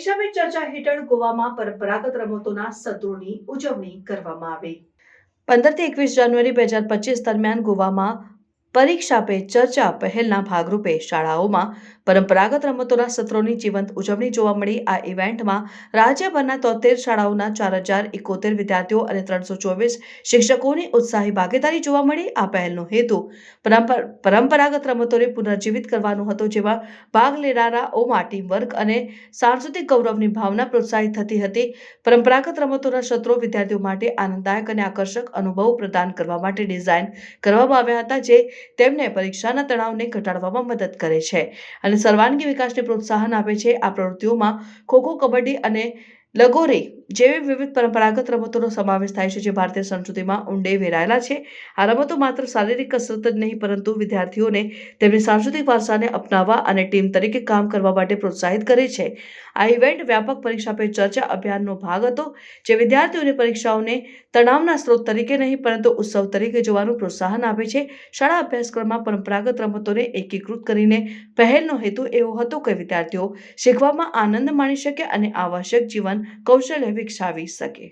પરીક્ષા ચર્ચા હેઠળ ગોવામાં પરંપરાગત રમતોના સત્રોની ઉજવણી કરવામાં આવી. પંદરથી એકવીસ જાન્યુઆરી બે હજાર પચીસ દરમિયાન ગોવામાં પરીક્ષા પે ચર્ચા પહેલના ભાગરૂપે શાળાઓમાં પરંપરાગત રમતોના સત્રોની જીવંત ઉજવણી જોવા મળી. આ ઇવેન્ટમાં રાજ્યભરના તોતેર શાળાઓના ચાર હજાર એકોતેર વિદ્યાર્થીઓ અને ત્રણસો ચોવીસ શિક્ષકોની ઉત્સાહી ભાગીદારી જોવા મળી. આ પહેલનો હેતુ પરંપર- પરંપરાગત રમતોને પુનર્જીવિત કરવાનો હતો, જેમાં ભાગ લેનારાઓમાં ટીમવર્ક અને સાંસ્કૃતિક ગૌરવની ભાવના પ્રોત્સાહિત થતી હતી. પરંપરાગત રમતોના સત્રો વિદ્યાર્થીઓ માટે આનંદદાયક અને આકર્ષક અનુભવ પ્રદાન કરવા માટે ડિઝાઇન કરવામાં આવ્યા હતા, જે તેમને પરીક્ષાના તણાવને ઘટાડવામાં મદદ કરે છે. અને સર્વાંગી વિકાસને પ્રોત્સાહન આપે છે. આ પ્રવૃત્તિઓમાં ખોખો, કબડ્ડી અને લગોરી જેવી વિવિધ પરંપરાગત રમતોનો સમાવેશ થાય છે જે ભારતીય સંસ્કૃતિમાં ઊંડે વેરાયેલા છે. આ રમતો માત્ર શારીરિક કસરત જ નહીં, પરંતુ વિદ્યાર્થીઓને તેમની સાંસ્કૃતિક વારસાને અપનાવવા અને ટીમ તરીકે કામ કરવા માટે પ્રોત્સાહિત કરે છે. આ ઇવેન્ટ વ્યાપક પરીક્ષા પે ચર્ચા અભિયાનનો ભાગ હતો, જે વિદ્યાર્થીઓને પરીક્ષાઓને તણાવના સ્ત્રોત તરીકે નહીં, પરંતુ ઉત્સવ તરીકે જોવાનું પ્રોત્સાહન આપે છે. શાળા અભ્યાસક્રમમાં પરંપરાગત રમતોને એકીકૃત કરીને પહેલનો હેતુ એવો હતો કે વિદ્યાર્થીઓ શીખવામાં આનંદ માણી શકે અને આવશ્યક જીવન કૌશલ્ય વિકસાવી શકે.